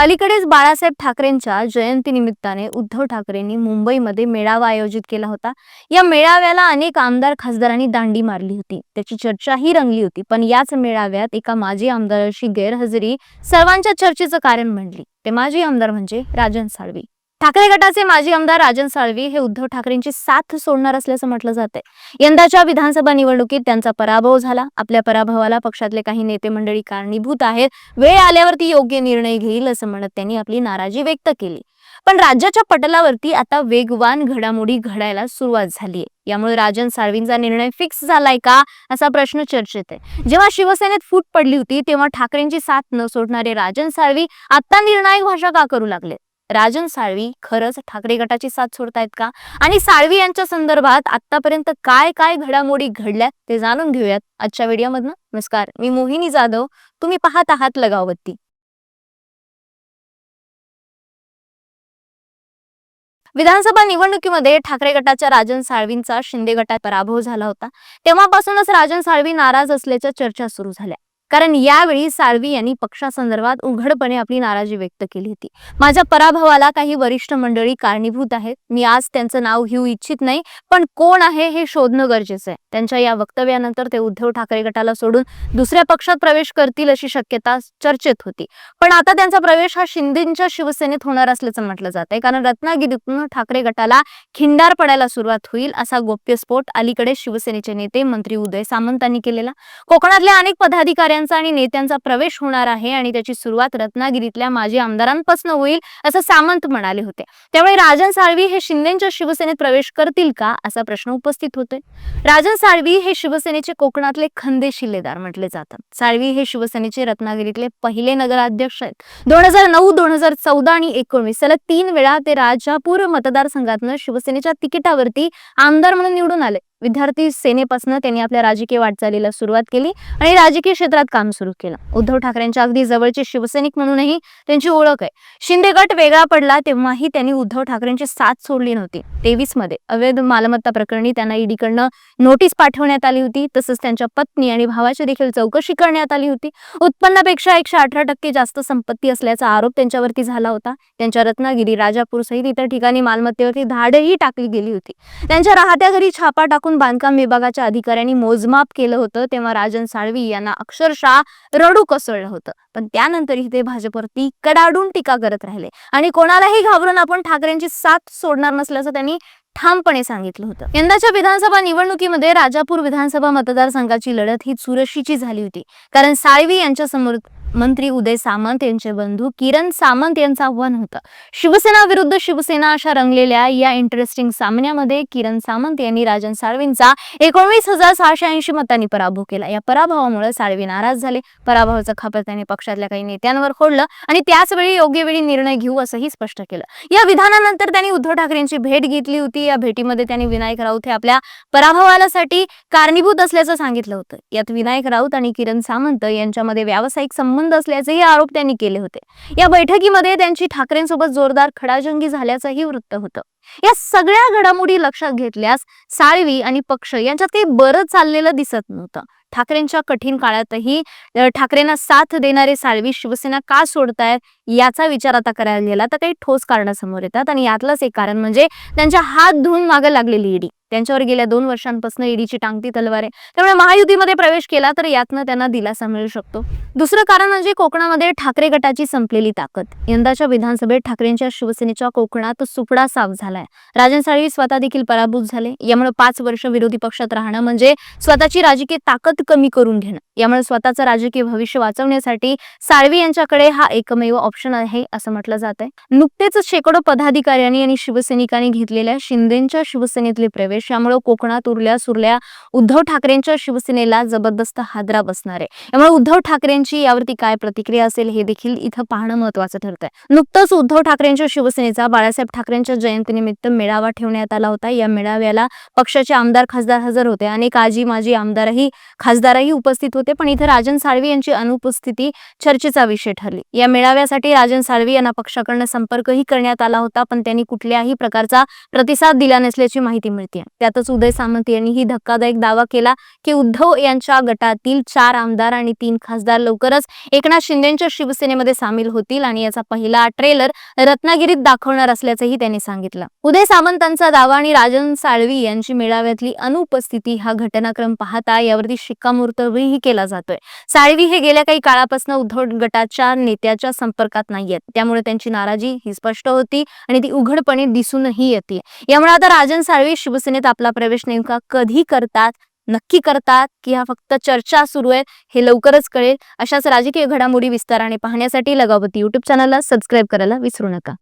अलीकडेच बाळासाहेब ठाकरेंच्या जयंतीनिमित्ताने उद्धव ठाकरेंनी मुंबईमध्ये मेळावा आयोजित केला होता. या मेळाव्याला अनेक आमदार खासदारांनी दांडी मारली होती. त्याची चर्चाही रंगली होती पण याच मेळाव्यात एका माजी आमदाराची गैरहजेरी सर्वांच्या चर्चेचं कारण म्हणली ते माजी आमदार म्हणजे राजन साळवी. ठाकरे गटाचे माजी आमदार राजन साळवी हे उद्धव ठाकरेंची साथ सोडणार असल्याचं म्हटलं जाते यंदाच्या विधानसभा निवडणुकीत त्यांचा पराभव झाला. आपल्या पराभवाला पक्षातले काही नेते मंडळी कारणीभूत आहेत. वेळ आल्यावरती योग्य निर्णय घेईल असं म्हणत त्यांनी आपली नाराजी व्यक्त केली. पण राज्याच्या पटलावरती आता वेगवान घडामोडी घडायला सुरुवात झालीय. यामुळे राजन साळवींचा निर्णय फिक्स झालाय का असा प्रश्न चर्चेत आहे. जेव्हा शिवसेनेत फूट पडली होती तेव्हा ठाकरेंची साथ न सोडणारे राजन साळवी आता निर्णायक भाषा का करू लागले राजन साळवी खरंच ठाकरे गटाची साथ सोडतायत का? आणि साळवी यांच्या संदर्भात आतापर्यंत काय काय घडामोडी घडल्या ते जाणून घेऊयात आजच्या व्हिडिओमधनं. नमस्कार मी मोहिनी जाधव. तुम्ही पाहत आहात लगावती विधानसभा निवडणुकीमध्ये ठाकरे गटाच्या राजन साळवींचा शिंदे गटात पराभव झाला होता. तेव्हापासूनच राजन साळवी नाराज असल्याच्या चर्चा सुरू झाल्या. कारण यावेळी साळवी यांनी पक्षासंदर्भात उघडपणे आपली नाराजी व्यक्त केली होती. माझ्या पराभवाला काही वरिष्ठ मंडळी कारणीभूत आहेत. मी आज त्यांचं नाव घेऊ इच्छित नाही पण कोण आहे हे शोधणं गरजेचं आहे. त्यांच्या या वक्तव्यानंतर ते उद्धव ठाकरे गटाला सोडून दुसऱ्या पक्षात प्रवेश करतील अशी शक्यता चर्चेत होती. पण आता त्यांचा प्रवेश हा शिंदेच्या शिवसेनेत होणार असल्याचं म्हटलं जात आहे कारण रत्नागिरीतून ठाकरे गटाला खिंडार पडायला सुरुवात होईल असा गोप्यस्फोट अलीकडे शिवसेनेचे नेते मंत्री उदय सामंतांनी केलेला. कोकणातल्या अनेक पदाधिकाऱ्यांचा आणि नेत्यांचा प्रवेश होणार आहे आणि त्याची सुरुवात रत्नागिरीतल्या माजी आमदारांपासून होईल असं सामंत म्हणाले होते. त्यामुळे राजन साळवी हे शिंदेच्या शिवसेनेत प्रवेश करतील का असा प्रश्न उपस्थित होतोय. राजन साळवी हे शिवसेनेचे कोकणातले खंदे शिल्लेदार म्हटले जातात. साळवी हे शिवसेनेचे रत्नागिरीतले पहिले नगराध्यक्ष आहेत. दोन हजार नऊ दोन हजार चौदा आणि एकोणवीस सलग तीन वेळा ते राजापूर मतदारसंघातनं शिवसेनेच्या तिकिटावरती आमदार म्हणून निवडून आले. विद्यार्थी सेनेपासून त्यांनी आपल्या राजकीय वाटचालीला सुरुवात केली आणि राजकीय क्षेत्रात काम सुरू केलं. उद्धव ठाकरेंच्या अगदी जवळचे शिवसैनिक म्हणूनही त्यांची ओळख आहे. शिंदे गट वेगळा पडला तेव्हाही त्यांनी उद्धव ठाकरेंची साथ सोडली नव्हती. तेवीसमध्ये अवैध मालमत्ता प्रकरणी त्यांना ईडीकडनं नोटीस पाठवण्यात आली होती. तसंच त्यांच्या पत्नी आणि भावाची देखील चौकशी करण्यात आली होती. उत्पन्नापेक्षा एकशे अठरा टक्के जास्त संपत्ती असल्याचा आरोप त्यांच्यावरती झाला होता. त्यांच्या रत्नागिरी राजापूर सहित इतर ठिकाणी मालमत्तेवरती धाडही टाकली गेली होती. त्यांच्या राहत्या घरी छापा टाकून बांधकाम विभागाच्या अधिकाऱ्यांनी मोजमाप केलं होतं तेव्हा राजन साळवी यांना अक्षरशः रडू कोसळलं होतं. पण त्यानंतरही ते भाजपवरती कडाडून टीका करत राहिले. आणि कोणालाही घाबरून आपण ठाकरेंची साथ सोडणार नसल्याचं त्यांनी ठामपणे सांगितलं होतं. यंदाच्या विधानसभा निवडणुकीमध्ये राजापूर विधानसभा मतदारसंघाची लढत ही चुरशीची झाली होती. कारण साळवी यांच्या समोर मंत्री उदय सामंत यांचे बंधू किरण सामंत यांचं आव्हान होतं. शिवसेना विरुद्ध शिवसेना अशा रंगलेल्या या इंटरेस्टिंग सामन्यामध्ये किरण सामंत यांनी राजन साळवींचा एकोणवीस हजार सहाशे ऐंशी मतांनी पराभव केला. या पराभवामुळे साळवी नाराज झाले. पराभवाचं खापर त्यांनी पक्षातल्या काही नेत्यांवर फोडलं आणि त्याच वेळी योग्य वेळी निर्णय घेऊ असंही स्पष्ट केलं. या विधानानंतर त्यांनी उद्धव ठाकरेंची भेट घेतली होती. या भेटीमध्ये त्यांनी विनायक राऊत हे आपल्या पराभवासाठी कारणीभूत असल्याचं सांगितलं होतं. यात विनायक राऊत आणि किरण सामंत यांच्यामध्ये व्यावसायिक संबंध असल्याचेही आरोप त्यांनी केले होते. या बैठकीमध्ये त्यांची ठाकरेंसोबत जोरदार खडाजंगी झाल्याचंही वृत्त होतं. या सगळ्या घडामोडी लक्षात घेतल्यास साळवी आणि पक्ष यांच्यात काही बरं चाललेलं दिसत नव्हतं. ठाकरेंच्या कठीण काळातही ठाकरेंना साथ देणारे साळवी शिवसेना का सोडतायत याचा विचार आता करायला गेला तर काही ठोस कारण समोर येतात. आणि यातलंच एक कारण म्हणजे त्यांच्या हात धुवून मागे लागलेली ईडी. त्यांच्यावर गेल्या दोन वर्षांपासून ईडीची टांगती तलवार आहे. त्यामुळे महायुतीमध्ये प्रवेश केला तर यातनं त्यांना दिलासा मिळू शकतो. दुसरं कारण म्हणजे कोकणामध्ये ठाकरे गटाची संपलेली ताकद. यंदाच्या विधानसभेत ठाकरेंच्या शिवसेनेच्या कोकणात सुपडा साफ झालाय. राजन साळवी स्वतः देखील पराभूत झाले. यामुळे पाच वर्ष विरोधी पक्षात राहणं म्हणजे स्वतःची राजकीय ताकद कमी करून घेणं. यामुळे स्वतःचं राजकीय भविष्य वाचवण्यासाठी साळवे यांच्याकडे हा एकमेव ऑप्शन आहे असं म्हटलं जात आहे नुकतेच शेकडो पदाधिकाऱ्यांनी आणि शिवसैनिकांनी घेतलेल्या शिंदेच्या शिवसेनेतले प्रवेश यामुळे कोकणात उरल्या सुरल्या उद्धव ठाकरेंच्या शिवसेनेला जबरदस्त हादरा बसणार आहे. यामुळे उद्धव ठाकरेंची यावरती काय प्रतिक्रिया असेल हे देखील इथं पाहणं महत्वाचं ठरत आहे नुकतंच उद्धव ठाकरेंच्या शिवसेनेचा बाळासाहेब ठाकरेंच्या जयंतीनिमित्त मेळावा ठेवण्यात आला होता. या मेळाव्याला पक्षाचे आमदार खासदार हजर होते. अनेक आजी माजी आमदारही खासदार खासदारही उपस्थित होते पण इथं राजन साळवी यांची अनुपस्थिती चर्चेचा विषय ठरली. या मेळाव्यासाठी राजन साळवी यांना पक्षाकडनं संपर्कही करण्यात आला होता पण त्यांनी कुठल्याही प्रकारचा प्रतिसाद दिला नसल्याची माहिती मिळते त्यातच उदय सामंत यांनी ही धक्कादायक दावा केला की उद्धव यांच्या गटातील चार आमदार आणि तीन खासदार लवकरच एकनाथ शिंदेच्या शिवसेनेमध्ये सामील होतील आणि याचा पहिला ट्रेलर रत्नागिरीत दाखवणार असल्याचंही त्यांनी सांगितलं. उदय सामंतांचा दावा आणि राजन साळवी यांची मेळाव्यातली अनुपस्थिती हा घटनाक्रम पाहता यावरती शिक्कामोर्तबही केला जातोय. साळवी हे गेल्या काही काळापासून उद्धव गटाच्या नेत्याच्या संपर्कात नाहीयेत. त्यामुळे त्यांची नाराजी ही स्पष्ट होती आणि ती उघडपणे दिसूनही येते. यामुळे आता राजन साळवी शिवसेनेत आपला प्रवेश नेमका कधी करतात नक्की करतात की हा फक्त चर्चा सुरू आहे हे लवकरच कळेल. अशाच राजकीय घडामोडी विस्ताराने पाहण्यासाठी लगावती युट्यूब चॅनलला सबस्क्राईब करायला विसरू नका.